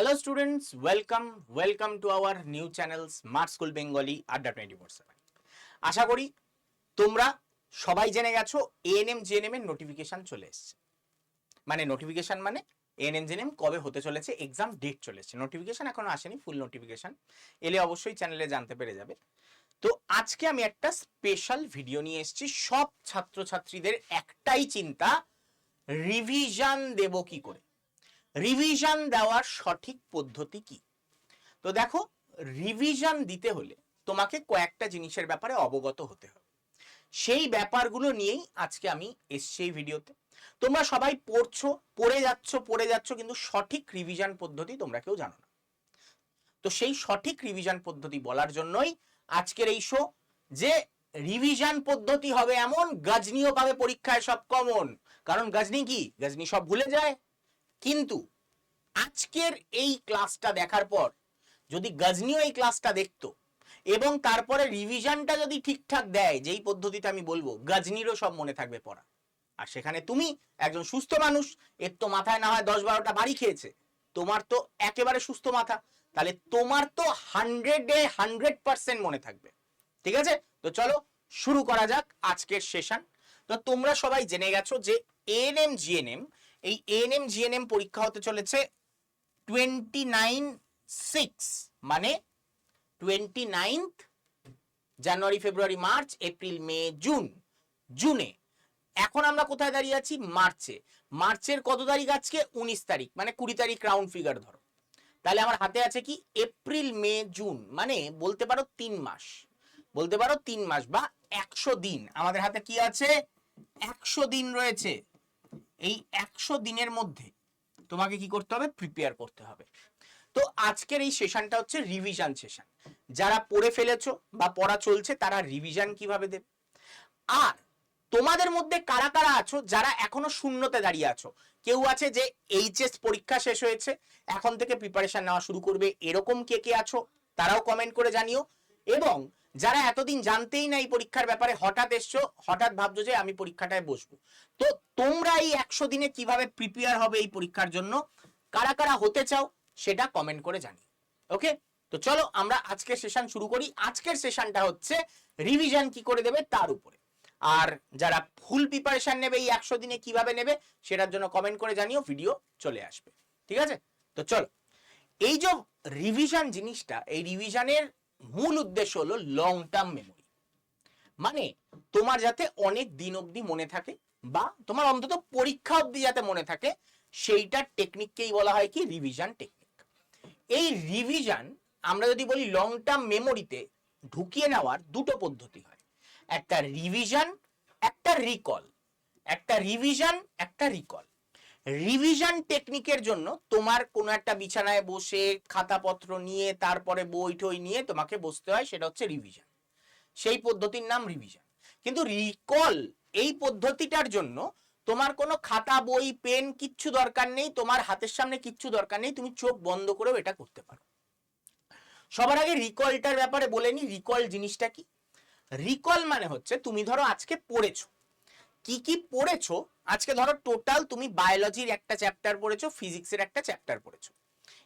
Hello students welcome welcome to our new channel smart school Bengali Adda twenty four seven আশা করি তোমরা সবাই জেনে গেছো এএনএম জিএনএম এর নোটিফিকেশন চলে এসছে। মানে নোটিফিকেশন মানে এএনএম জিএনএম কবে হতে চলেছে এক্সাম ডেট চলে এসছে। নোটিফিকেশন এখনও আসেনি ফুল নোটিফিকেশন এলে অবশ্যই চ্যানেলে জানতে পেরে যাবে। তো আজকে আমি একটা স্পেশাল ভিডিও নিয়ে এসেছি। সব ছাত্রছাত্রীদের একটাই চিন্তা রিভিশন দেব কি করে? রিভিশন দেওয়ার সঠিক পদ্ধতি কি? তো দেখো রিভিশন দিতে হলে তোমাকে কয়েকটা জিনিসের ব্যাপারে অবগত হতে হবে। সেই ব্যাপারগুলো নিয়েই আজকে আমি এসছি এই ভিডিওতে। তোমরা সবাই পড়ছো, পড়ে যাচ্ছ পড়ে যাচ্ছ, কিন্তু সঠিক রিভিশন পদ্ধতি তোমরা কেউ জানো না। তো সেই সঠিক রিভিশন পদ্ধতি বলার জন্যই আজকের এই শো যে রিভিশন পদ্ধতি হবে এমন গজনীয় পাবে পরীক্ষায় সব কমন কারণ গজনি কি? গজনি সব ভুলে যায়। কিন্তু আজকের এই ক্লাসটা দেখার পর, যদি গজনিও এই ক্লাসটা দেখতো, এবং তারপরে রিভিশনটা যদি ঠিকঠাক দেয়, যেই পদ্ধতিতে আমি বলব, গজনিরও সব মনে থাকবে পড়া। আর সেখানে তুমি একজন সুস্থ মানুষ, এর তো মাথায় না হয় দশ বারোটা বাড়ি খেয়েছে, তোমার তো একেবারে সুস্থ মাথা, তাহলে তোমার তো হান্ড্রেডে হান্ড্রেড পার্সেন্ট মনে থাকবে। ঠিক আছে? তো চলো শুরু করা যাক আজকের সেশন তো তোমরা সবাই জেনে গেছো যে N A N M G N M এই A N M G N M পরীক্ষা হতে চলেছে টোয়েন্টি নাইন সিক্স মানে twenty ninth January February March April May June জুনে এখন আমরা কোথায় দাঁড়িয়ে আছি? মার্চে মার্চের কত তারিখ আজকে? উনিশ তারিখ মানে কুড়ি তারিখ রাউন্ড ফিগার ধরো। তাহলে আমার হাতে আছে কি? এপ্রিল মে জুন মানে বলতে পারো তিন মাস। বলতে পারো তিন মাস বা একশো দিন। আমাদের হাতে কি আছে? একশো দিন রয়েছে। এই একশো দিনের মধ্যে তোমাকে কি করতে হবে? প্রিপেয়ার করতে হবে। তো আজকের এই সেশনটা হচ্ছে রিভিশন সেশন যারা পড়ে ফেলেছো বা পড়া চলছে, তারা রিভিশন কীভাবে দেবে? আর তোমাদের মধ্যে কারা কারা আছো, যারা এখনও শূন্যতে দাঁড়িয়ে আছো? কেউ আছে যে এইচএস পরীক্ষা শেষ হয়েছে, এখন থেকে প্রিপারেশন নেওয়া শুরু করবে। এরকম কে কে আছো, তারাও কমেন্ট করে জানিও। এবং যারা এতদিন জানতেই না এই পরীক্ষার ব্যাপারে, হঠাৎ এসছো, হঠাৎ ভাবছ যে আমি পরীক্ষাটায় বসবো। তো তোমরা এই একশো দিনে কীভাবে প্রিপেয়ার হবে এই পরীক্ষার জন্য? কারা কারা হতে চাও, সেটা কমেন্ট করে জানি ওকে তো চলো, আমরা আজকের সেশন শুরু করি। আজকের সেশনটা হচ্ছে রিভিশন কি করে দেবে তার উপরে। আর যারা ফুল প্রিপারেশন নেবে এই একশো দিনে কীভাবে নেবে, সেটার জন্য কমেন্ট করে জানিও ভিডিও চলে আসবে। ঠিক আছে? তো চলো, এই যে রিভিশন জিনিসটা, এই রিভিশনের মূল উদ্দেশ্য হলো লং টার্ম মেমোরি মানে তোমার যাতে অনেক দিন অবধি মনে থাকে বা তোমার অন্তত পরীক্ষা অবধি যাতে মনে থাকে, সেইটার টেকনিককেই বলা হয় কি? রিভিশন টেকনিক এই রিভিশন আমরা যদি বলি লং টার্ম মেমোরিতে ঢুকিয়ে নেওয়ার দুটো পদ্ধতি হয়। একটা রিভিশন একটা রিকল একটা রিভিশন একটা রিকল রিভিশন টেকনিকের জন্য তোমার কোনো একটা বিছানায় বসে খাতাপত্র নিয়ে, তারপরে বই টই নিয়ে তোমাকে বসতে হয়, সেটা হচ্ছে রিভিশন সেই পদ্ধতির নাম রিভিশন কিন্তু রিকল এই পদ্ধতিটার জন্য তোমার কোনো খাতা, বই, পেন কিচ্ছু দরকার নেই, তোমার হাতের সামনে কিচ্ছু দরকার নেই, তুমি চোখ বন্ধ করেও এটা করতে পারো। সবার আগে রিকলটার ব্যাপারে বলে নি রিকল জিনিসটা কি? রিকল মানে হচ্ছে তুমি ধরো আজকে পড়েছো কি কি পড়েছো? আজকে ধরো টোটাল তুমি বায়োলজির একটা চ্যাপ্টার পড়েছো ফিজিক্সের একটা চ্যাপ্টার পড়েছো।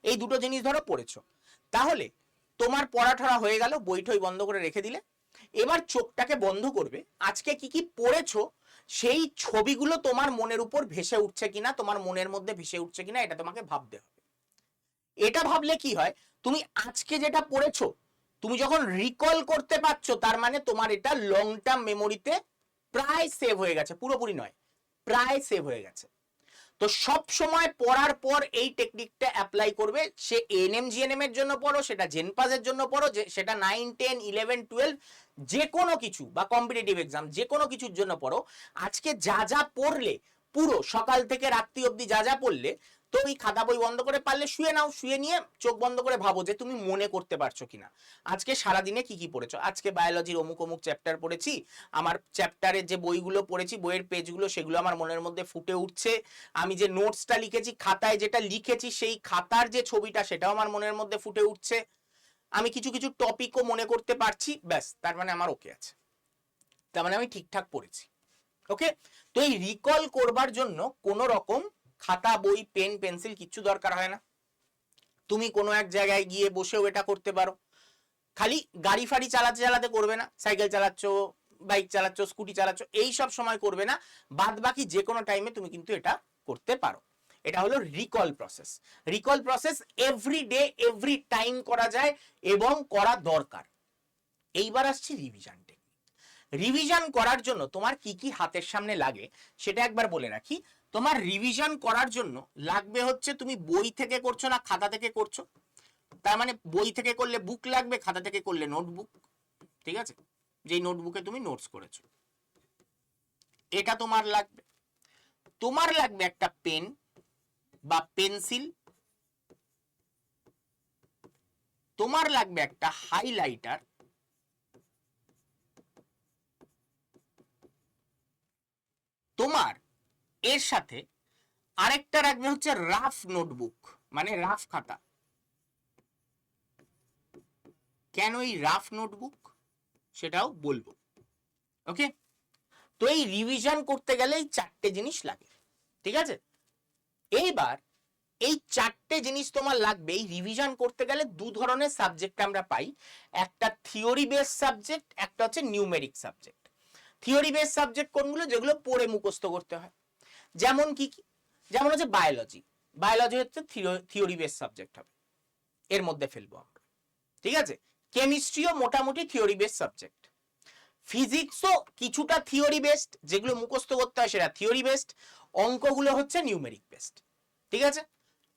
এই দুটো জিনিস ধরো পড়েছো। তাহলে তোমার পড়াঠরা হয়ে গেল বইটই বন্ধ করে রেখে দিলে। এবার চোখটাকে বন্ধ করবে। আজকে কি কি পড়েছো, সেই ছবিগুলো তোমার মনের উপর ভেসে উঠছে কিনা, তোমার মনের মধ্যে ভেসে উঠছে কিনা, এটা তোমাকে ভাবতে হবে। এটা ভাবলে কি হয়, তুমি আজকে যেটা পড়েছো, তুমি যখন রিকল করতে পারছ, তার মানে তোমার এটা লং টার্ম মেমোরিতে প্রায় সেভ হয়ে গেছে, পুরোপুরি নয়, প্রায় সেভ হয়ে গেছে। তো সব সময় পড়ার পর এই টেকনিকটা অ্যাপ্লাই করবে, সে এনএম জিএনএম এর জন্য পড়ো, সেটা জেনপাসের জন্য পড়ো, যে সেটা নাইন টেন ইলেভেন টুয়েলভ যে কোনো কিছু বা কম্পিটিটিভ এক্সাম যে কোনো কিছুর জন্য পড়ো। আজকে যা যা পড়লে, পুরো সকাল থেকে রাত্রি অবধি যা যা পড়লে তো ওই খাতা বই বন্ধ করে পারলে শুয়ে নাও, শুয়ে নিয়ে চোখ বন্ধ করে ভাবো যে তুমি মনে করতে পারছ কিনা। আজকে সারাদিনে কি কি পড়েছো? আজকে বায়োলজির অমুক অমুক চ্যাপ্টার পড়েছি, আমার চ্যাপ্টারের যে বইগুলো পড়েছি, বইয়ের পেজগুলো সেগুলো আমার মনের মধ্যে ফুটে উঠছে। আমি যে নোটসটা লিখেছি, খাতায় যেটা লিখেছি, সেই খাতার যে ছবিটা, সেটাও আমার মনের মধ্যে ফুটে উঠছে। আমি কিছু কিছু টপিকও মনে করতে পারছি, ব্যাস, তার মানে আমার ওকে আছে। তার মানে আমি ঠিকঠাক পড়েছি। ওকে তো এই রিকল করবার জন্য কোনো রকম খাতা, বই, পেন, পেন্সিল কিচ্ছু দরকার হয় না। তুমি কোনো এক জায়গায় গিয়ে বসেও এটা করতে পারো। খালি গাড়ি ফাড়ি চালাতে চালাতে করবে না, সাইকেল চালাচ্ছ, বাইক চালাচ্ছ, স্কুটি চালাচ্ছ, এই সব সময় করবে না। বাদ বাকি যে কোনো টাইমে তুমি কিন্তু এটা করতে পারো। এটা হলো recall process recall process every day every time করা যায় এবং করা দরকার। এইবার আসছি রিভিশন টেকনিক রিভিশন করার জন্য তোমার কি কি হাতের সামনে লাগে, সেটা একবার বলে রাখি। তোমার রিভিশন করার জন্য লাগবে হচ্ছে তুমি বই থেকে করছ না খাতা থেকে করছ? তার মানে বই থেকে করলে বুক লাগবে, খাতা থেকে করলে নোটবুক ঠিক আছে? যেই নোটবুকে তুমি নোটস করেছ। এটা তোমার লাগবে। তোমার লাগবে একটা পেন বা পেন্সিল তোমার লাগবে একটা হাইলাইটার তোমার এর সাথে আরেকটা রাখবে হচ্ছে রাফ নোটবুক মানে রাফ খাতা। কেন এই রাফ নোটবুক? সেটাও বলব। ওকে? তো এই রিভিশন করতে গেলে এই চারটে জিনিস লাগে, ঠিক আছে? এইবার এই চারটে জিনিস তোমার লাগবে। এই রিভিশন করতে গেলে দু ধরনের সাবজেক্ট আমরা পাই। একটা থিওরি বেস সাবজেক্ট একটা হচ্ছে numeric subject theory base subject কোনগুলো? যেগুলো পড়ে মুখস্থ করতে হয়। যেমন কি যেমন হচ্ছে বায়োলজি বায়োলজি হচ্ছে থিওরি বেস সাবজেক্ট হবে। এর মধ্যে ফেলব আমরা। ঠিক আছে? কেমিস্ট্রিও মোটামুটি থিওরি বেস সাবজেক্ট ফিজিক্সও কিছুটা থিওরি বেসড যেগুলো মুখস্থ করতে হয় সেটা থিওরি বেসড অঙ্কগুলো হচ্ছে নিউমেরিক বেসড ঠিক আছে?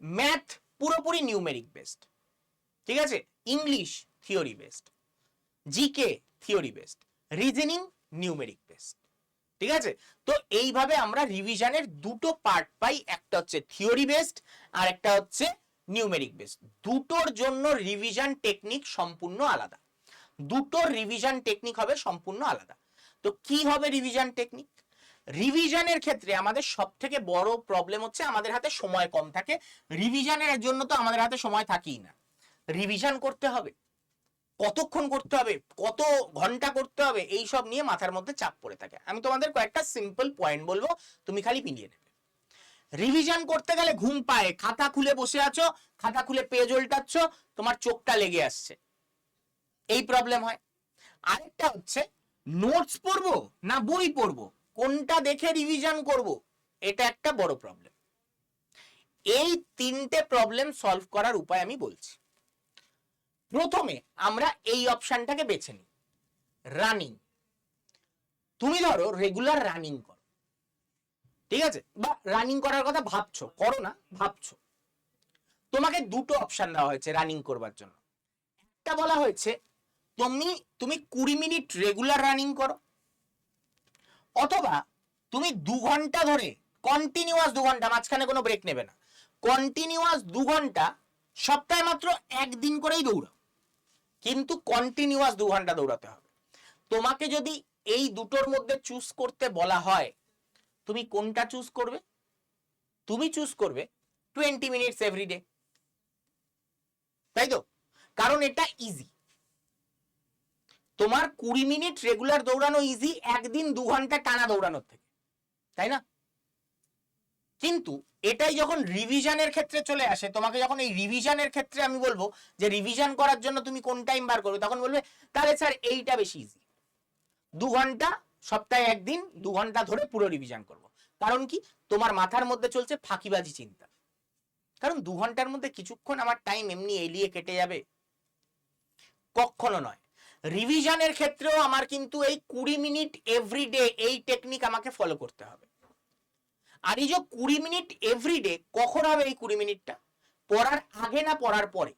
ম্যাথ পুরোপুরি নিউমেরিক বেসড ঠিক আছে? English theory based G K theory based reasoning numeric based ঠিক আছে? তো এইভাবে আমরা রিভিশনের দুটো পার্ট পাই, একটা হচ্ছে থিওরি বেসড আর একটা হচ্ছে নিউমেরিক বেসড দুটোর জন্য রিভিশন টেকনিক সম্পূর্ণ আলাদা। দুটোর রিভিশন টেকনিক হবে সম্পূর্ণ আলাদা। তো কি হবে রিভিশন টেকনিক রিভিশনের ক্ষেত্রে আমাদের সব থেকে বড় প্রবলেম হচ্ছে আমাদের হাতে সময় কম থাকে। রিভিশনের জন্য তো আমাদের হাতে সময় থাকেই না। রিভিশন করতে হবে। কতক্ষণ করতে হবে, কত ঘণ্টা করতে হবে এই সব নিয়ে মাথার মধ্যে চাপ পড়ে থাকে। আমি তোমাদের কয়েকটা সিম্পল পয়েন্ট বলব, তুমি খালি মিলিয়ে নেবে। রিভিশন করতে গেলে ঘুম পায়, খাতা খুলে বসে আছো, খাতা খুলে পেজ উল্টাচ্ছ, তোমার চোখটা লেগে আসছে। এই প্রবলেম হয়। আরেকটা হচ্ছে নোটস পড়ব না বই পড়ব? কোনটা দেখে রিভিশন করব? এটা একটা বড় প্রবলেম এই তিনটে প্রবলেম সলভ করার উপায় আমি বলছি। প্রথমে আমরা এই অপশনটাকে বেছে নিই। রানিং তুমি ধরো রেগুলার রানিং করো। ঠিক আছে? বা রানিং করার কথা ভাবছ, করো না, ভাবছ। তোমাকে দুটো অপশন দেওয়া হয়েছে রানিং করবার জন্য। একটা বলা হয়েছে, তুমি তুমি কুড়ি মিনিট রেগুলার রানিং করো, অথবা তুমি দু ঘণ্টা ধরে কন্টিনিউয়াস দু ঘণ্টা, মাঝখানে কোনো ব্রেক নেবে না। কন্টিনিউয়াস দু ঘণ্টা সপ্তাহে মাত্র একদিন করেই দৌড়াও। কিন্তু কন্টিনিউয়াস দু ঘণ্টা দৌড়াতে হবে। তোমাকে যদি এই দুটোর মধ্যে চুজ করতে বলা হয়, তুমি কোনটা চুজ করবে? তুমি চুজ করবে টোয়েন্টি মিনিটস এভরিডে তাই তো? কারণ এটা ইজি তোমার কুড়ি মিনিট রেগুলার দৌড়ানো ইজি একদিন দু ঘণ্টা টানা দৌড়ানোর থেকে। তাই না? কিন্তু এটাই যখন রিভিশনের ক্ষেত্রে চলে আসে, তোমাকে যখন এই রিভিশনের ক্ষেত্রে আমি বলব যে রিভিশন করার জন্য তুমি কোন টাইম বার করবে, তখন বলবে, তাহলে স্যার এইটা বেশি ইজি দু ঘণ্টা, সপ্তাহে একদিন, দু ঘণ্টা ধরে পুরো রিভিশন করব। কারণ কি? তোমার মাথার মধ্যে চলছে ফাঁকিবাজি চিন্তা। কারণ দু ঘণ্টার মধ্যে কিছুক্ষণ আমার টাইম এমনি এলিয়ে কেটে যাবে? কখনো নয়। রিভিশনের ক্ষেত্রেও আমার কিন্তু এই কুড়ি মিনিট এভরিডে এই টেকনিক আমাকে ফলো করতে হবে। আর এই যে কুড়ি মিনিট এভরিডে কখন হবে এই কুড়ি মিনিটটা? পড়ার আগে না পড়ার পরে?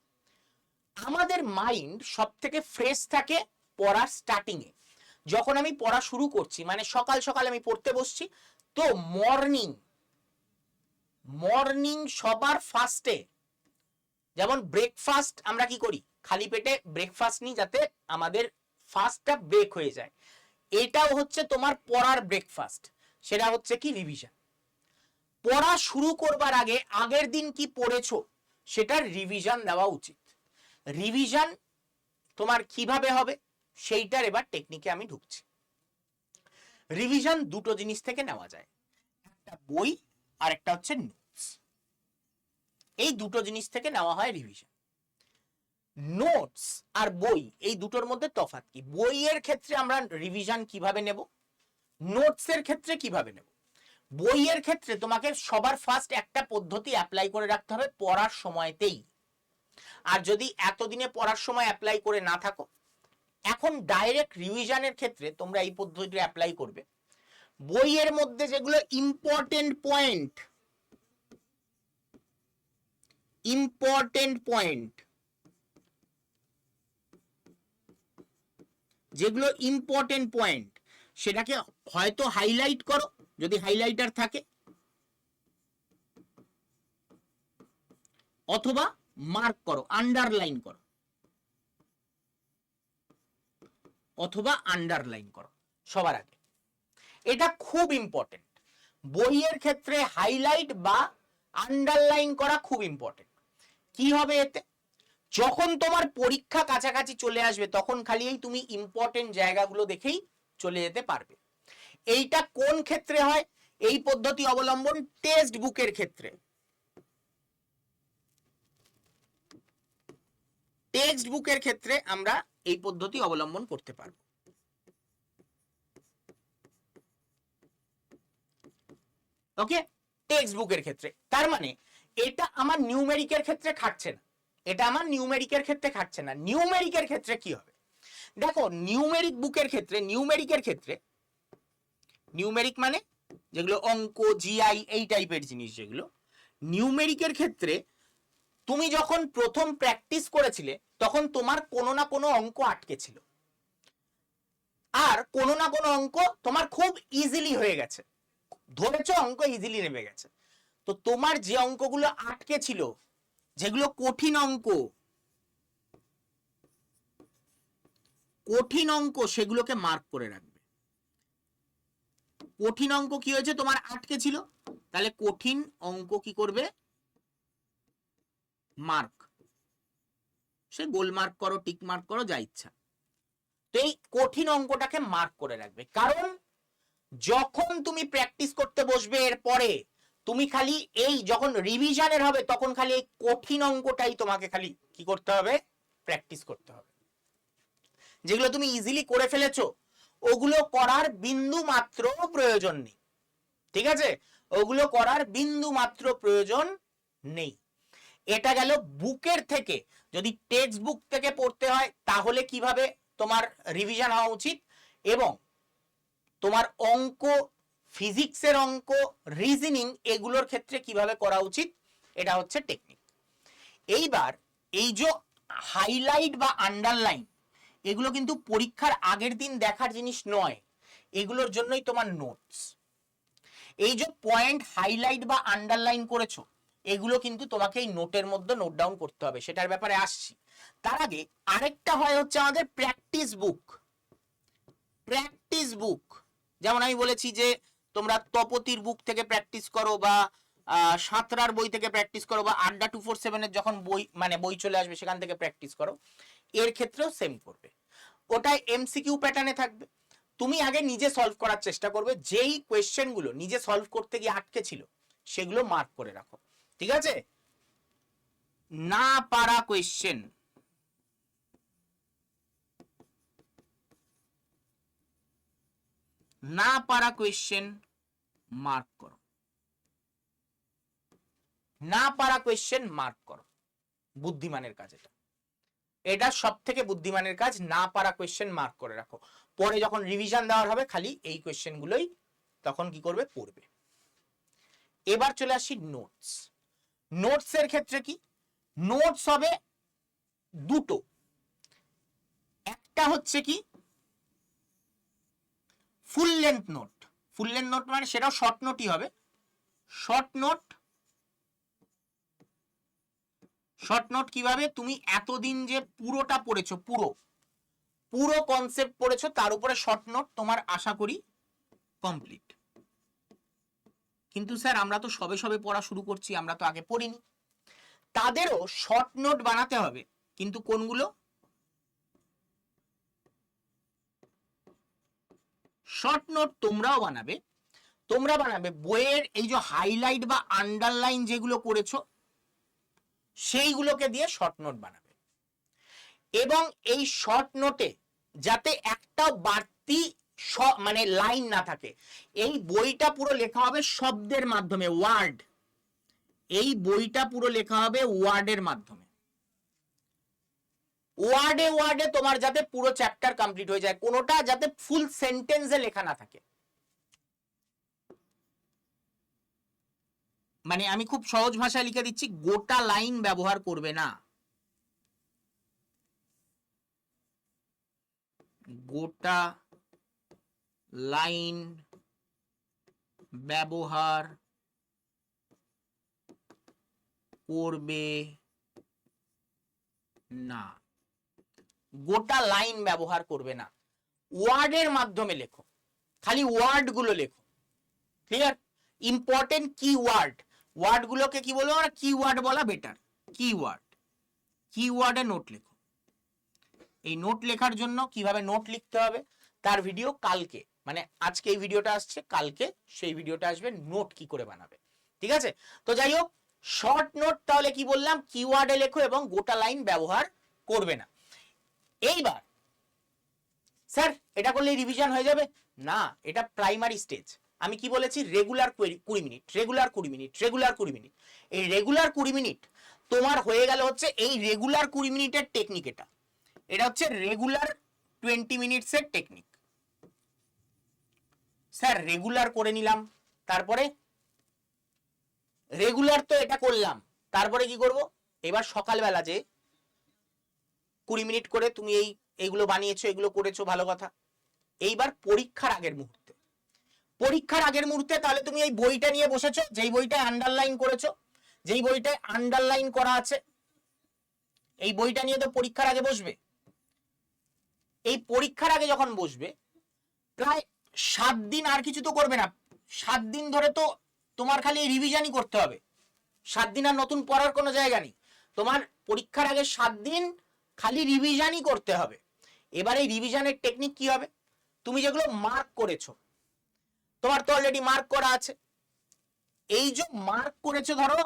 আমাদের মাইন্ড সব থেকে ফ্রেশ থাকে পড়ার স্টার্টিং এ। যখন আমি পড়া শুরু করছি মানে সকাল সকাল আমি পড়তে বসছি, তো মর্নিং মর্নিং সবার ফার্স্টে যেমন ব্রেকফাস্ট আমরা কি করি? খালি পেটে ব্রেকফাস্ট নিই যাতে আমাদের ফার্স্টটা ব্রেক হয়ে যায়। এটাও হচ্ছে তোমার পড়ার ব্রেকফাস্ট সেটা হচ্ছে কি? রিভিশন পড়া শুরু করবার আগে আগের দিন কি পড়েছো? সেটার রিভিশন দেওয়া উচিত। রিভিশন তোমার কীভাবে হবে? সেইটার এবার টেকনিকে আমি ঢুকছি। রিভিশন দুটো জিনিস থেকে নেওয়া যায়। একটা বই আর একটা হচ্ছে নোটস এই দুটো জিনিস থেকে নেওয়া হয় রিভিশন নোটস আর বই, এই দুটোর মধ্যে তফাৎ কি? বইয়ের ক্ষেত্রে আমরা রিভিশন কীভাবে নেব? নোটসের ক্ষেত্রে কীভাবে নেব? বইয়ের ক্ষেত্রে তোমাকে সবার ফার্স্ট একটা পদ্ধতি অ্যাপ্লাই করে রাখতে হবে পড়ার সময়তেই। আর যদি এতদিনে পড়ার সময় অ্যাপ্লাই করে না থাকো, এখন ডাইরেক্ট রিভিশনের ক্ষেত্রে তোমরা এই পদ্ধতিটা অ্যাপ্লাই করবে। বইয়ের মধ্যে যেগুলো ইম্পর্টেন্ট পয়েন্ট ইম্পর্টেন্ট পয়েন্ট যেগুলো ইম্পর্টেন্ট পয়েন্ট সেটাকে হয়তো হাইলাইট করো যদি হাইলাইটার থাকে, অথবা মার্ক করো আন্ডারলাইন করো, অথবা আন্ডারলাইন করো, সবার আগে। এটা খুব ইম্পর্টেন্ট বইয়ের ক্ষেত্রে হাইলাইট বা আন্ডারলাইন করা খুব ইম্পর্টেন্ট কি হবে এতে? যখন তোমার পরীক্ষা কাছাকাছি চলে আসবে, তখন খালি এই তুমি ইম্পর্টেন্ট জায়গাগুলো দেখেই চলে যেতে পারবে। এইটা কোন ক্ষেত্রে হয়? এই পদ্ধতি অবলম্বন টেক্সট বুকের ক্ষেত্রে। টেক্সট বুকের ক্ষেত্রে আমরা এই পদ্ধতি অবলম্বন করতে পারব। ওকে টেক্সট বুকের ক্ষেত্রে। তার মানে এটা আমার নিউমেরিকের ক্ষেত্রে খাটছে না। এটা আমার নিউমেরিকের ক্ষেত্রে খাটছে না। নিউমেরিকের ক্ষেত্রে কি হবে? দেখো নিউমেরিক বুকের ক্ষেত্রে নিউমেরিকের ক্ষেত্রে নিউমেরিক মানে? যেগুলো অঙ্ক জিআই এই টাইপের জিনিস যেগুলো। নিউমেরিকের ক্ষেত্রে তুমি যখন প্রথম প্র্যাকটিস করেছিলে, তখন তোমার কোনো না কোনো অঙ্ক আটকে ছিল। আর কোনো না কোনো অঙ্ক তোমার খুব ইজিলি হয়ে গেছে। ধরেছ অঙ্ক ইজিলি নেমে গেছে। তো তোমার যে অঙ্কগুলো আটকে ছিল, যেগুলো কঠিন অঙ্ক কঠিন অঙ্ক সেগুলোকে মার্ক করে রাখবে। কঠিন অঙ্ক কি হয়েছে? তোমার আটকে ছিল। তাহলে কঠিন অঙ্ক কি করবে? মার্ক। সে গোল মার্ক করো, টিক মার্ক করো, যা ইচ্ছা। তো এই কঠিন অঙ্কটাকে মার্ক করে রাখবে। কারণ যখন তুমি প্র্যাকটিস করতে বসবে এর পরে তুমি খালি এই যখন রিভিশনের হবে, তখন খালি এই কঠিন অঙ্কটাই তোমাকে খালি কি করতে হবে? প্র্যাকটিস করতে হবে। যেগুলো তুমি ইজিলি করে ফেলেছো ওগুলো করার বিন্দু মাত্র প্রয়োজন নেই। ঠিক আছে? ওগুলো করার বিন্দু মাত্র প্রয়োজন নেই। এটা গেল বুকের থেকে। যদি টেক্সট বুক থেকে পড়তে হয়, তাহলে কীভাবে তোমার রিভিশন হওয়া উচিত? এবং তোমার অঙ্ক ফিজিক্সের অঙ্ক রিজনিং এগুলোর ক্ষেত্রে কীভাবে করা উচিত? এটা হচ্ছে টেকনিক এইবার এই যে হাইলাইট বা আন্ডারলাইন এগুলো কিন্তু পরীক্ষার আগের দিন দেখার জিনিস নয়। এগুলোর জন্যই তোমার নোটস এই যে পয়েন্ট হাইলাইট বা আন্ডারলাইন করেছ, এগুলো কিন্তু তোমাকে এই নোটের মধ্যে নোট ডাউন করতে হবে, সেটার ব্যাপারে আসছি। তার আগে আরেকটা হয় হচ্ছে আমাদের প্র্যাকটিস বুক প্র্যাকটিস বুক যেমন আমি বলেছি যে তোমরা তপতির বুক থেকে প্র্যাকটিস করো বা সাঁতরার বই থেকে প্র্যাকটিস করো বা আড্ডা টু ফোর সেভেনের যখন বই মানে বই চলে আসবে সেখান থেকে প্র্যাকটিস করো। এর ক্ষেত্রেও সেম করবে। ওটাই এমসিকিউ প্যাটার্নে থাকবে। তুমি আগে নিজে সলভ করার চেষ্টা করবে, যেই কোয়েশ্চেনগুলো নিজে সলভ করতে গিয়ে আটকে ছিল, সেগুলো মার্ক করে রাখো। ঠিক আছে? না পারা কোয়েশ্চেন না পারা কোয়েশ্চেন মার্ক করো। না পারা কোয়েশ্চেন মার্ক করো। বুদ্ধিমানের কাজ এটা। এটা সব থেকে বুদ্ধিমানের কাজ, না পারা কোয়েশ্চেন মার্ক করে রাখো। পরে যখন রিভিশন দেওয়ার হবে, খালি এই কোয়েশ্চেন গুলোই তখন কি করবে? পড়বে। এবার চলে আসি নোটস নোটস এর ক্ষেত্রে কি? নোটস হবে দুটো। একটা হচ্ছে কি? Full length note full length note মানে সেটাও শর্ট নোটই হবে। শর্ট নোট শর্ট নোট কীভাবে? তুমি এতদিন যে পুরোটা পড়েছো, পুরো পুরো কনসেপ্ট পড়েছো, তার উপরে শর্ট নোট তোমার আশা করি কমপ্লিট কিন্তু স্যার, আমরা তো সবে সবে পড়া শুরু করছি, আমরা তো আগে পড়িনি। তাদেরও শর্ট নোট বানাতে হবে, কিন্তু কোনগুলো? শর্ট নোট তোমরাও বানাবে, তোমরা বানাবে বইয়ের এই যে হাইলাইট বা আন্ডারলাইন যেগুলো করেছ সেইগুলোকে দিয়ে শর্ট নোট বানাবে। এবং এই শর্ট নোটে যাতে একটা বাড়তি মানে লাইন না থাকে, এই বইটা পুরো লেখা হবে শব্দের মাধ্যমে ওয়ার্ড এই বইটা পুরো লেখা হবে ওয়ার্ডের মাধ্যমে। ওয়ার্ডে ওয়ার্ডে তোমার যাতে পুরো চ্যাপ্টার কমপ্লিট হয়ে যায়, কোনোটা যাতে ফুল সেন্টেন্সে লেখা না থাকে। মানে আমি খুব সহজ ভাষায় লিখে দিচ্ছি, গোটা লাইন ব্যবহার করবে না। গোটা লাইন ব্যবহার করবে না। গোটা লাইন ব্যবহার করবে না। ওয়ার্ডের মাধ্যমে লেখো। খালি ওয়ার্ডগুলো লেখো। ক্লিয়ার? ইম্পর্টেন্ট কি ওয়ার্ড? ওয়ার্ড গুলোকে কি বলব আমরা? কি ওয়ার্ড বলা বেটার কি ওয়ার্ড কি ওয়ার্ডে নোট লেখো। এই নোট লেখার জন্য কীভাবে নোট লিখতে হবে? তার ভিডিও কালকে। মানে আজকে এই ভিডিওটা আসছে, কালকে সেই ভিডিওটা আসবে নোট কি করে বানাবে। ঠিক আছে? তো যাই হোক শর্ট নোট তাহলে কি বললাম? কিওয়ার্ডে লেখো এবং গোটা লাইন ব্যবহার করবে না। এইবার স্যার এটা করলে রিভিশন হয়ে যাবে? না, এটা প্রাইমারি স্টেজ আমি কি বলেছি? রেগুলার কুড়ি মিনিট রেগুলার কুড়ি মিনিট রেগুলার কুড়ি মিনিট। এই রেগুলার কুড়ি মিনিট তোমার হয়ে গেল হচ্ছে এই রেগুলার কুড়ি মিনিটের টেকনিক এটা। এটা হচ্ছে রেগুলার টোয়েন্টি মিনিটসের টেকনিক স্যার রেগুলার করে নিলাম। তারপরে রেগুলার তো এটা করলাম। তারপরে কি করব? এবার সকালবেলা যে কুড়ি মিনিট করে তুমি এই, এইগুলো বানিয়েছো, এগুলো করেছ, ভালো কথা। এইবার পরীক্ষার আগের মুহূর্তে। পরীক্ষার আগের মুহূর্তে তাহলে তুমি এই বইটা নিয়ে বসেছো, যেই বইটা আন্ডারলাইন করেছ, যেই বইটায় আন্ডারলাইন করা আছে, এই বইটা নিয়ে তো পরীক্ষার আগে বসবে। এই পরীক্ষার আগে যখন বসবে, প্রায় সাত দিন আর কিছু তো করবে না, সাত দিন ধরে তো তোমার খালি রিভিশনই করতে হবে। সাত দিন আর নতুন পড়ার কোনো জায়গা নেই। তোমার পরীক্ষার আগে সাত দিন খালি রিভিশনই করতে হবে। এবার এই রিভিশনের টেকনিক কি হবে? তুমি যেগুলো মার্ক করেছ তোমার তো অলরেডি মার্ক করা আছে। এই যে মার্ক করেছ, ধরো,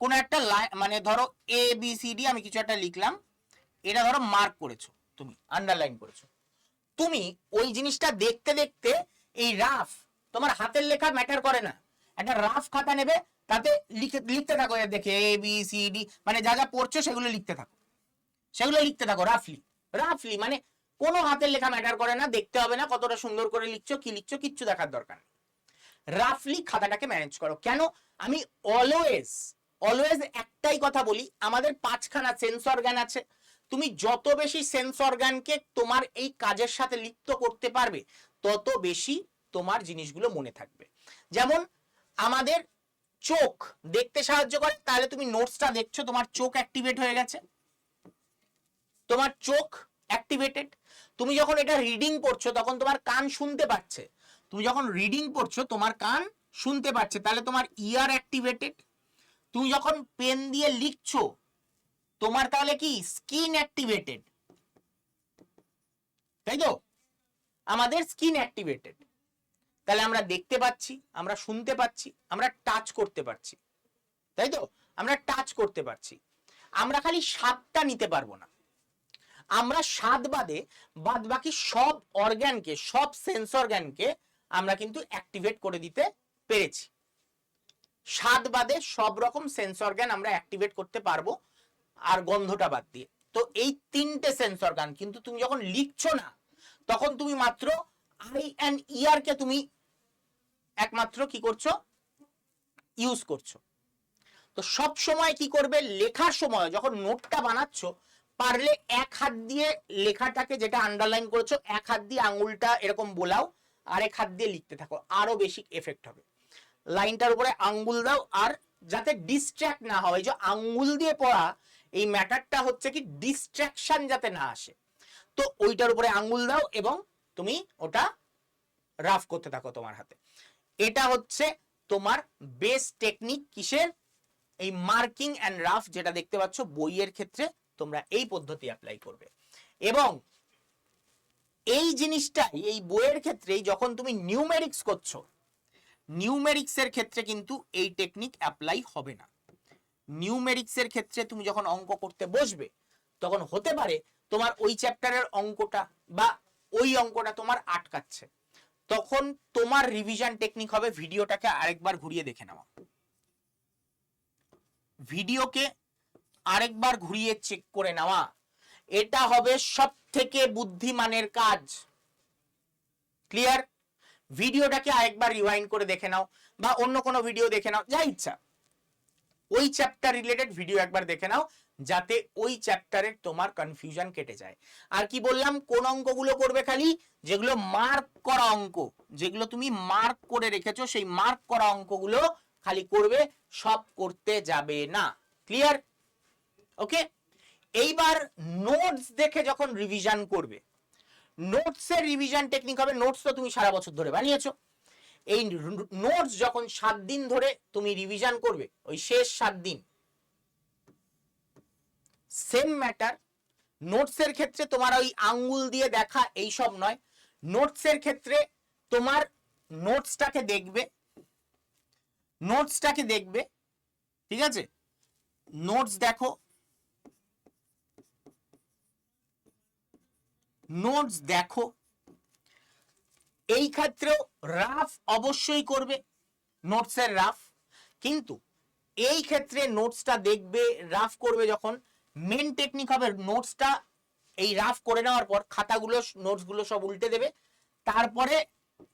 কোন একটা মানে ধরো এ বি সি ডি আমি কিছু একটা লিখলাম। এটা ধরো মার্ক করেছ তুমি আন্ডারলাইন করেছ। তুমি ওই জিনিসটা দেখতে দেখতে এই রাফ তোমার হাতের লেখা ম্যাটার করে না। একটা রাফ খাতা নেবে, তাতে লিখে, লিখতে থাকো দেখে এ বি সি ডি মানে যা যা পড়ছো, সেগুলো লিখতে থাকো। সেগুলো লিখতে থাকো রাফলি রাফলি মানে কোনো হাতের লেখা ম্যাটার করে না, দেখতে হবে না কতটা সুন্দর করে লিখছো, কি লিখছো, কিচ্ছু দেখার দরকার রাফলি খাতাটাকে ম্যানেজ করো। কেন? আমি অলওয়েজ অলওয়েজ একটাই কথা বলি, আমাদের পাঁচখানা সেন্স অর্গান আছে। তুমি যত বেশি সেন্স অর্গানকে তোমার এই কাজের সাথে লিপ্ত করতে পারবে, তত বেশি তোমার জিনিসগুলো মনে থাকবে। যেমন আমাদের চোখ দেখতে সাহায্য করে, তাহলে তুমি নোটসটা দেখছ, তোমার চোখ অ্যাক্টিভেট হয়ে গেছে। তোমার চোখ অ্যাক্টিভেটেড তুমি যখন এটা রিডিং পড়ছো, তখন তোমার কান শুনতে পাচ্ছে তুমি যখন রিডিং পড়ছো, তোমার কান শুনতে পাচ্ছে তাহলে তোমার ইয়ার অ্যাক্টিভেটেড তুমি যখন পেন দিয়ে লিখছো, তোমার তাহলে কি? স্কিন অ্যাক্টিভেটেড তাই তো? আমাদের স্কিন অ্যাক্টিভেটেড তাহলে আমরা দেখতে পাচ্ছি, আমরা শুনতে পাচ্ছি, আমরা টাচ করতে পারছি। তাই তো? আমরা টাচ করতে পারছি। আমরা খালি স্বাদটা নিতে পারব না। আমরা স্বাদ বাদে বাদ বাকি সব অর্গ্যানকে, সব সেন্স অর্গ্যানকে আমরা কিন্তু অ্যাক্টিভেট করে দিতে পেরেছি। স্বাদ বাদে সব রকম সেন্স অর্গ্যান আমরা অ্যাক্টিভেট করতে পারব আর গন্ধটা বাদ দিয়ে। তো এই তিনটে সেন্স অর্গান কিন্তু তুমি যখন লিখছো না, তখন তুমি মাত্র আই অ্যান্ড ইয়ার কে তুমি একমাত্র কি করছ? ইউজ করছ। তো সব সময় কি করবে? লেখার সময় যখন নোটটা বানাচ্ছ পারলে এক হাত দিয়ে লেখাটাকে যেটা আন্ডারলাইন করেছ, এক হাত দিয়ে আঙুলটা এরকম বোলাও আর এক হাত দিয়ে লিখতে থাকো, আরও বেশি এফেক্ট হবে। লাইনটার উপরে আঙ্গুল দাও, আর যাতে ডিস্ট্র্যাক্ট না হয় যে আঙ্গুল দিয়ে পড়া, এই ম্যাটারটা হচ্ছে কি ডিস্ট্রাকশন যাতে না আসে। তো ওইটার উপরে আঙ্গুল দাও এবং তুমি ওটা রাফ করতে থাকো তোমার হাতে। এটা হচ্ছে তোমার বেস টেকনিক কিসের? এই মার্কিং অ্যান্ড রাফ যেটা দেখতে পাচ্ছ, বইয়ের ক্ষেত্রে তোমরা এই পদ্ধতি অ্যাপ্লাই করবে। এবং এই জিনিসটা এই বইয়ের ক্ষেত্রে যখন তুমি নিউমেরিক্স করছ নিউমেরিক্স এর ক্ষেত্রে কিন্তু এই টেকনিক অ্যাপ্লাই হবে না। নিউমেরিক্সের ক্ষেত্রে তুমি যখন অঙ্ক করতে বসবে, তখন হতে পারে তোমার ওই চ্যাপ্টারের অঙ্কটা বা ওই অঙ্কটা তোমার আটকাচ্ছে। তখন তোমার রিভিশন টেকনিক হবে ভিডিওটাকে আরেকবার ঘুরিয়ে দেখে নেওয়া। ভিডিওকে আরেকবার ঘুরিয়ে চেক করে নেওয়া। এটা হবে সব থেকে বুদ্ধিমানের কাজ। ক্লিয়ার ভিডিওটাকে আরেকবার রিওয়াইন্ড করে দেখে নাও বা অন্য কোনো ভিডিও দেখে নাও, যা ইচ্ছা। ওই চ্যাপ্টার রিলেটেড ভিডিও একবার দেখে নাও, যাতে ওই চ্যাপ্টারের তোমার কনফিউশন কেটে যায়। আর কি বললাম, কোন অঙ্কগুলো করবে খালি? যেগুলো মার্ক করা অঙ্ক। যেগুলো তুমি মার্ক করে রেখেছো, সেই মার্ক করা অঙ্কগুলো খালি করবে, সব করতে যাবে না। ক্লিয়ার ওকে এইবার নোটস দেখে যখন রিভিশন করবে নোটসের রিভিশন টেকনিক হবে নোটস তো তুমি সারা বছর ধরে বানিয়েছো। এই নোটস যখন সাত দিন ধরে তুমি রিভিশন করবে, ওই শেষ সাত দিন সেম ম্যাটার নোটসের ক্ষেত্রে তোমার ওই আঙ্গুল দিয়ে দেখা এই সব নয় নোটসের ক্ষেত্রে তোমার নোটসটাকে দেখবে নোটসটাকে দেখবে, ঠিক আছে? নোটস দেখো নোটস দেখো। এই ক্ষেত্রেও রাফ অবশ্যই করবে নোটসের রাফ। কিন্তু এই ক্ষেত্রে নোটসটা দেখবে, রাফ করবে যখন মেন টেকনিক হবে নোটসটা এই রাফ করে নেওয়ার পর খাতাগুলো নোটসগুলো সব উল্টে দেবে। তারপরে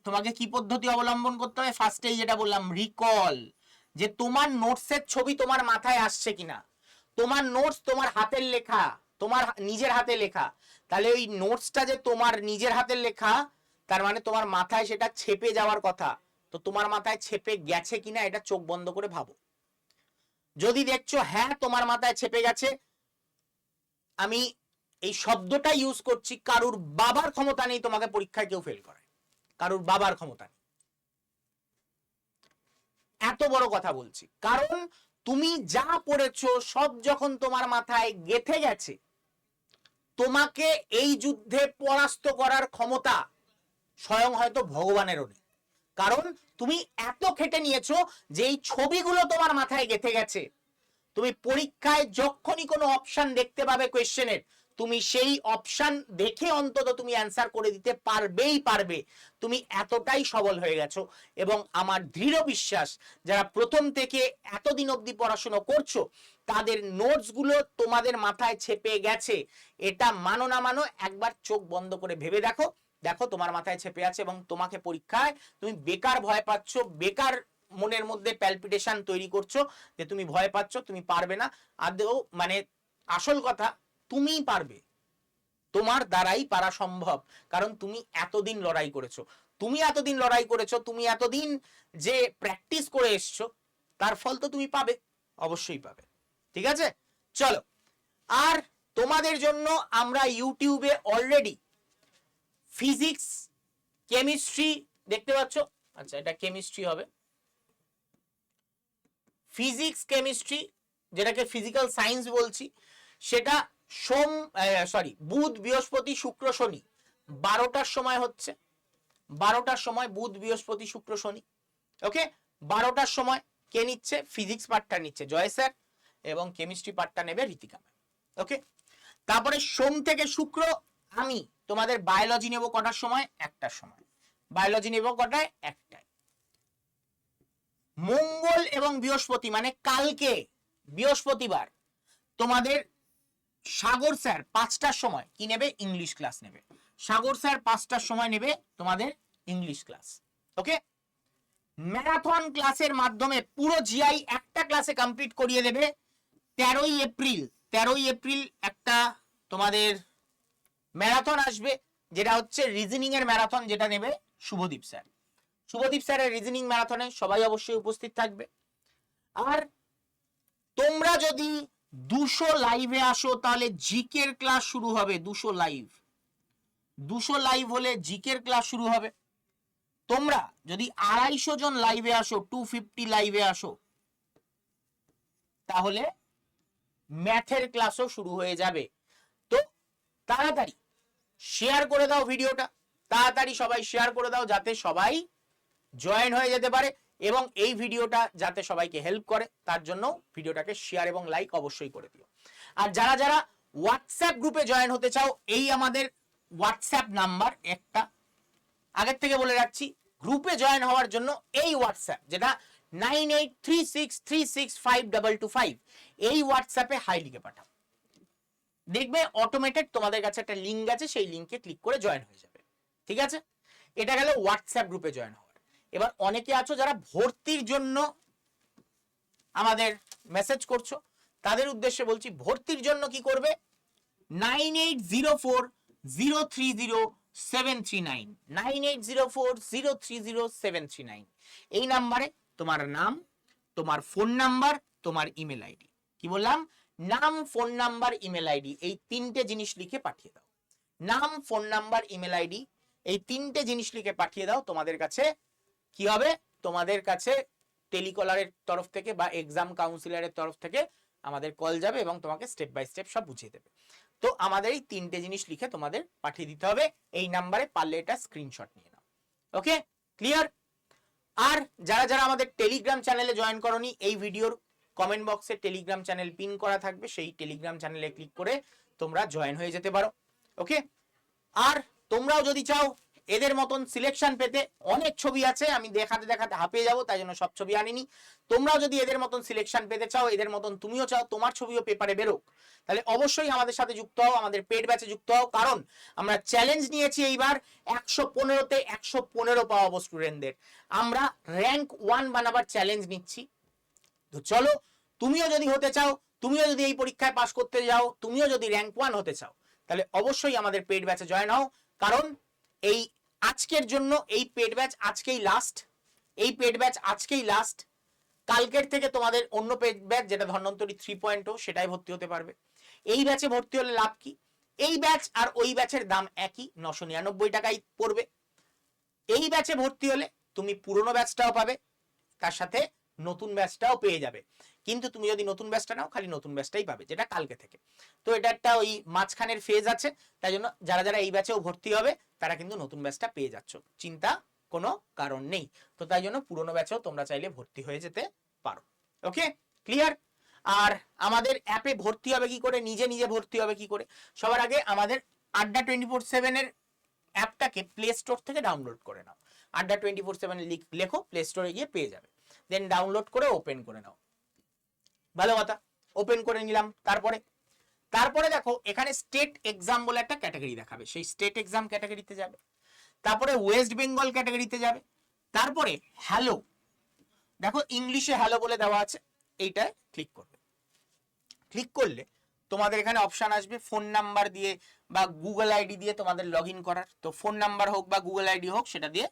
তোমাকে কি পদ্ধতি অবলম্বন করতে হবে? ফার্স্টেই যেটা বললাম রিকল যে তোমার নোটসের ছবি তোমার মাথায় আসছে কিনা? তোমার নোটস তোমার হাতের লেখা তোমার নিজের হাতে লেখা। তাহলে ওই নোটসটা যে তোমার নিজের হাতের লেখা, তার মানে তোমার মাথায় সেটা ছেপে যাওয়ার কথা। তো তোমার মাথায় ছেপে গেছে কিনা এটা চোখ বন্ধ করে ভাবো। যদি দেখছ হ্যাঁ তোমার মাথায় ছেপে গেছে, আমি এই শব্দটা ইউজ করছি কারুর বাবার ক্ষমতা নেই, তোমাকে পরীক্ষায় কেউ ফেল করে কারুর বাবার ক্ষমতা নেই। এত বড় কথা বলছি। কারণ তুমি যা পড়েছো, সব যখন তোমার মাথায় গেথে গেছে তোমাকে এই যুদ্ধে পরাস্ত করার ক্ষমতা স্বয়ং হয়তো ভগবানেরও নেই। কারণ তুমি এত খেটে নিয়েছো যে এই ছবিগুলো তোমার মাথায় গেঁথে গেছে। তুমি পরীক্ষায় যখনই কোনো অপশন দেখতে পাবে কোয়েশ্চেনের তুমি সেই অপশান দেখে অন্তত তুমি অ্যান্সার করে দিতে পারবেই পারবে। তুমি এতটাই সবল হয়ে গেছো এবং আমার দৃঢ় বিশ্বাস, যারা প্রথম থেকে এতদিন অবধি পড়াশুনো করছ, তাদের নোটসগুলো তোমাদের মাথায় ছেপে গেছে। এটা মানো না মানো, একবার চোখ বন্ধ করে ভেবে দেখো। দেখো তোমার মাথায় ছেপে আছে এবং তোমাকে পরীক্ষায় তুমি বেকার ভয় পাচ্ছ, বেকার মনের মধ্যে প্যালপিটেশন তৈরি করছ যে তুমি ভয় পাচ্ছ, তুমি পারবে না। আদৌ মানে আসল কথা তুমিই পারবে। তোমার দ্বারাই পারা সম্ভব, কারণ তুমি এতদিন লড়াই করেছ। তুমি এতদিন লড়াই করেছ, তুমি এতদিন যে প্র্যাকটিস করে এসছো, তার ফল তো তুমি পাবে, অবশ্যই পাবে। ঠিক আছে? চলো, আর তোমাদের জন্য আমরা ইউটিউবে অলরেডি ফিজিক্স কেমিস্ট্রি দেখতে পাচ্ছ? আচ্ছা এটা কেমিস্ট্রি হবে। ফিজিক্স কেমিস্ট্রি যেটাকে ফিজিক্যাল সায়েন্স বলছি, সেটা সোম সরি বুধ, বৃহস্পতি, শুক্র, শনি। বারোটার সময় হচ্ছে। বারোটার সময় বুধ, বৃহস্পতি, শুক্র, শনি। ওকে বারোটার সময় কে নিচ্ছে? ফিজিক্স পার্টটা নিচ্ছে, জয় স্যার, এবং কেমিস্ট্রি পার্টটা নেবে রীতিকা ওকে তারপরে সোম থেকে শুক্র, আমি তোমাদের বায়োলজি নেব কটার সময়? একটার সময়। বায়োলজি নেব কটায়? একটায়। মঙ্গল এবং বৃহস্পতি মানে কালকে, বৃহস্পতিবার, তোমাদের সাগর স্যার, পাঁচটার সময়। কি নেবে? ইংলিশ ক্লাস নেবে। সাগর স্যার পাঁচটার সময় নেবে তোমাদের ইংলিশ ক্লাস ওকে ম্যারাথন ক্লাসের মাধ্যমে পুরো জিআই একটা ক্লাসে কমপ্লিট করিয়ে দেবে তেরোই এপ্রিল তেরোই এপ্রিল একটা তোমাদের ম্যারাথন আসবে, যেটা হচ্ছে রিজনিং এর ম্যারাথন যেটা নেবে শুভদীপ স্যার। শুভদীপ স্যারের রিজনিং ম্যারাথনে সবাই অবশ্যই উপস্থিত থাকবে। আর তোমরা যদি দুশো লাইভে আসো, তাহলে জিকের ক্লাস শুরু হবে দুশো লাইভ দুশো লাইভ হলে জিকের ক্লাস শুরু হবে। তোমরা যদি আড়াইশো জন লাইভে আসো টু ফিফটি লাইভে আসো, তাহলে ম্যাথের ক্লাসও শুরু হয়ে যাবে। তো তাড়াতাড়ি শেয়ার করে দাও ভিডিওটা তাড়াতাড়ি সবাই শেয়ার করে দাও, যাতে সবাই জয়েন হয়ে যেতে পারে। এবং এই ভিডিওটা যাতে সবাইকে হেল্প করে, তার জন্য ভিডিওটাকে শেয়ার এবং লাইক অবশ্যই করে দিও। আর যারা যারা হোয়াটসঅ্যাপ গ্রুপে জয়েন হতে চাও, এই আমাদের হোয়াটসঅ্যাপ নাম্বার একটা। আগের থেকে বলে রাখছি গ্রুপে জয়েন হওয়ার জন্য এই হোয়াটসঅ্যাপ যেটা nine eight three six three six five double two five এই হোয়াটসঅ্যাপে হাই লিখে পাঠাও। দেখবে অটোমেটেড তোমাদের কাছে একটা লিঙ্ক আছে, সেই লিঙ্কে ক্লিক করে জয়েন হয়ে যাবে। ঠিক আছে? এটা গেল হোয়াটসঅ্যাপ গ্রুপে জয়েন হওয়ার এবার অনেকে আছো যারা ভর্তির জন্য আমাদের মেসেজ করছ, তাদের উদ্দেশ্যে বলছি, ভর্তির জন্য কি করবে? Nine eight zero four zero three zero seven three nine. Nine eight zero four zero three zero seven three nine. এই নাম্বারে তোমার নাম, তোমার ফোন নাম্বার তোমার ইমেল আইডি কি বললাম? নাম ফোন নাম্বার ইমেল আইডি এই তিনটে জিনিস লিখে পাঠিয়ে দাও। নাম ফোন নাম্বার ইমেল আইডি এই তিনটে জিনিস লিখে পাঠিয়ে দাও তোমাদের কাছে। কি হবে? তোমাদের কাছে টেলিকলারের তরফ থেকে বা এক্সাম কাউন্সিলরের তরফ থেকে আমাদের কল যাবে এবং তোমাকে স্টেপ বাই স্টেপ সব বুঝিয়ে দেবে। তো আমাদের এই তিনটে জিনিস লিখে তোমাদের পাঠিয়ে দিতে হবে। এই নাম্বারে পারলে এটা স্ক্রিনশট নিয়ে নাও। ওকে ক্লিয়ার আর যারা যারা আমাদের টেলিগ্রাম চ্যানেলে জয়েন করনি, এই ভিডিওর কমেন্ট বক্সে টেলিগ্রাম চ্যানেল পিন করা থাকবে। সেই টেলিগ্রাম চ্যানেলে ক্লিক করে তোমরা জয়েন হয়ে যেতে পারো। ওকে আর তোমরাও যদি চাও এদের মতন সিলেকশন পেতে অনেক ছবি আছে, আমি দেখাতে দেখাতে হাঁপিয়ে যাব, তাই জন্য সব ছবি আনিনি। তোমরাও যদি এদের মতন সিলেকশন পেতে চাও, এদের মতন তুমিও চাও, তোমার ছবিও পেপারে বেরোক। তাহলে অবশ্যই আমাদের সাথে যুক্ত হও, আমাদের পেড ব্যাচে যুক্ত হও, কারণ আমরা চ্যালেঞ্জ নিয়েছি এইবার একশো পনেরোতে একশো পনেরো পাওয়াবো স্টুডেন্টদের আমরা র্যাঙ্ক ওয়ান বানাবার চ্যালেঞ্জ নিচ্ছি। তো চলো, তুমিও যদি হতে চাও, তুমিও যদি এই পরীক্ষায় পাশ করতে যাও, তুমিও যদি র্যাঙ্ক ওয়ান হতে চাও, তাহলে অবশ্যই আমাদের পেড ব্যাচে জয়েন হও, কারণ এই আজকের জন্য এই পেড ব্যাচ আজকেই লাস্ট এই পেড ব্যাচ আজকেই লাস্ট কালকের থেকে তোমাদের অন্য পেড ব্যাচ যেটা ধন্বন্তরী থ্রি পয়েন্ট সেটাই ভর্তি হতে পারবে। এই ব্যাচে ভর্তি হলে লাভ কি? এই ব্যাচ আর ওই ব্যাচের দাম একই, নশো নিরানব্বই টাকাই পড়বে। এই ব্যাচে ভর্তি হলে তুমি পুরনো ব্যাচটাও পাবে, তার সাথে নতুন ব্যাচটাও পেয়ে যাবে। কিন্তু তুমি যদি নতুন ব্যাচটা নাও, খালি নতুন ব্যাচটাই পাবে, যেটা কালকে থেকে। তো এটা একটা ওই মাঝখানের ফেজ আছে, তাই জন্য যারা যারা এই ব্যাচেও ভর্তি হবে, তারা কিন্তু নতুন ব্যাচটা পেয়ে যাচ্ছ। চিন্তা কোনো কারণ নেই। তো তাই জন্য পুরনো ব্যাচেও তোমরা চাইলে ভর্তি হয়ে যেতে পারো। ওকে? ক্লিয়ার আর আমাদের অ্যাপে ভর্তি হবে কি করে? নিজে নিজে ভর্তি হবে কি করে? সবার আগে আমাদের আড্ডা টোয়েন্টি ফোর সেভেনের অ্যাপটাকে প্লে স্টোর থেকে ডাউনলোড করে নাও। আড্ডা টোয়েন্টি ফোর সেভেন লেখো প্লে স্টোরে গিয়ে পেয়ে যাবে। দেন ডাউনলোড করে ওপেন করে নাও। ভালো কথা ওপেন করে নিলাম, তারপরে তারপরে দেখো, এখানে স্টেট এক্সাম বলে একটা ক্যাটাগরি দেখাবে, সেই স্টেট এক্সাম ক্যাটাগরিতে যাবে, তারপরে ওয়েস্ট বেঙ্গল ক্যাটাগরিতে যাবে, তারপরে হ্যালো দেখো ইংলিশে হ্যালো বলে দেওয়া আছে, এইটায় ক্লিক করবে ক্লিক করলে তোমাদের এখানে অপশান আসবে ফোন নাম্বার দিয়ে বা গুগল আইডি দিয়ে তোমাদের লগ করার, তো ফোন নাম্বার হোক বা গুগল আইডি হোক, সেটা দিয়ে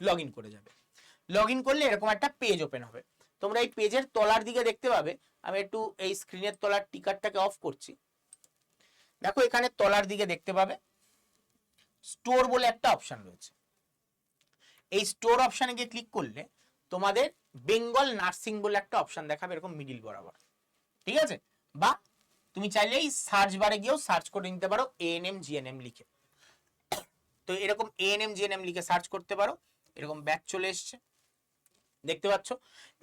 লগ করে যাবে লগ করলে এরকম একটা পেজ ওপেন হবে তোমরা এই পেজের তলার দিকে দেখতে পাবে। আমি একটু এই স্ক্রিনের তলার টিকারটাকে অফ করছি। দেখো এখানে তলার দিকে দেখতে পাবে। স্টোর বলে একটা অপশন রয়েছে। এই স্টোর অপশানে গিয়ে ক্লিক করলে তোমাদের বেঙ্গল নার্সিং বলে একটা অপশন দেখাবে, এরকম মিডিল বরাবর। ঠিক আছে? বা তুমি চাইলে এই সার্চ বারে গিয়েও সার্চ করে নিতে পারো এএনএম জিএনএম লিখে। তো এরকম এএনএম জিএনএম লিখে সার্চ করতে পারো। এরকম ব্যাচ চলে এসছে। দেখতে পাচ্ছ?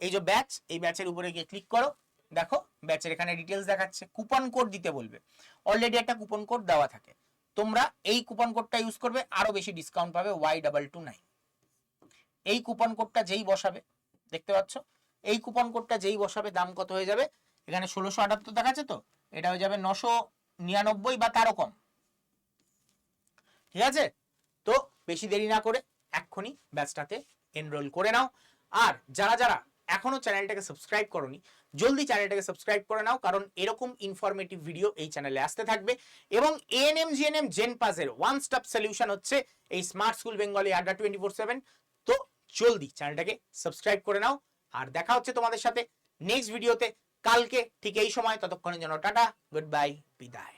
এই যে ব্যাচ এই ব্যাচের উপরে গিয়ে ক্লিক করো। দেখো ব্যাচের এখানে ডিটেলস দেখাচ্ছে। কুপন কোড দিতে বলবে। অলরেডি একটা কুপন কোড দেওয়া থাকে। তোমরা এই কুপন কোডটা ইউজ করবে, আরও বেশি ডিসকাউন্ট পাবে ওয়াই ডাবল টু নাইন এই কুপন কোডটা যেই বসাবে, দেখতে পাচ্ছ? এই কুপন কোডটা যেই বসাবে, দাম কত হয়ে যাবে? এখানে ষোলোশো আটাত্তর দেখাচ্ছে তো? এটা হয়ে যাবে নশো নিরানব্বই বা তারও কম। ঠিক আছে? তো বেশি দেরি না করে এক্ষুনি ব্যাচটাতে এনরোল করে নাও। আর যারা যারা এখনও চ্যানেলটাকে সাবস্ক্রাইব করনি, জলদি চ্যানেলটাকে সাবস্ক্রাইব করে নাও, কারণ এরকম ইনফরমেটিভ ভিডিও এই চ্যানেলে আসতে থাকবে। এবং এএনএম জিএনএম জেন পাসের ওয়ান স্টপ সলিউশন হচ্ছে এই smart school Bengali Adda twenty four seven তো জলদি চ্যানেলটাকে সাবস্ক্রাইব করে নাও, আর দেখা হচ্ছে তোমাদের সাথে নেক্সট ভিডিওতে কালকে ঠিক এই সময়, ততক্ষণের জন্য টাটা গুড বাই বিদায়।